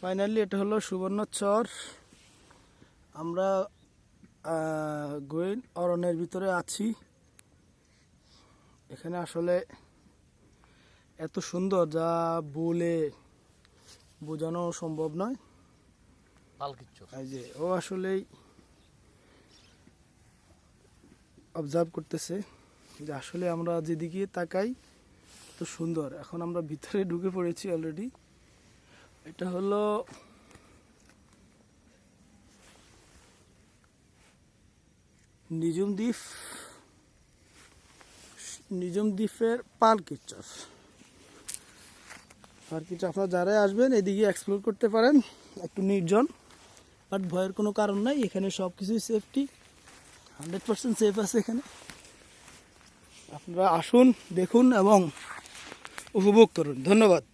Finally এটা হলো সুবর্ণচর আমরা গোয়েন অরণ্যের ভিতরে আছি। এখানে আসলে এত সুন্দর যা বলে বোঝানো সম্ভব নয়। এই যে ও আসলেই অবজার্ভ করতেছে যে আসলে আমরা যেদিকে তাকাই তো সুন্দর। এখন আমরা ভিতরে ঢুকে পড়েছি অলরেডি এটা হলো নিজুম দ্বীপ নিজুম দ্বীপের পালকিচর পালকিচর আপনারা যারাই আসবেন, এদিকে এক্সপ্লোর করতে পারেন, একটু নির্জন বাট ভয়ের কোনো কারণ নাই, এখানে সব কিছুই সেফটি হান্ড্রেড পার্সেন্ট সেফ আছে এখানে। আপনারা আসুন, দেখুন এবং উপভোগ করুন। ধন্যবাদ।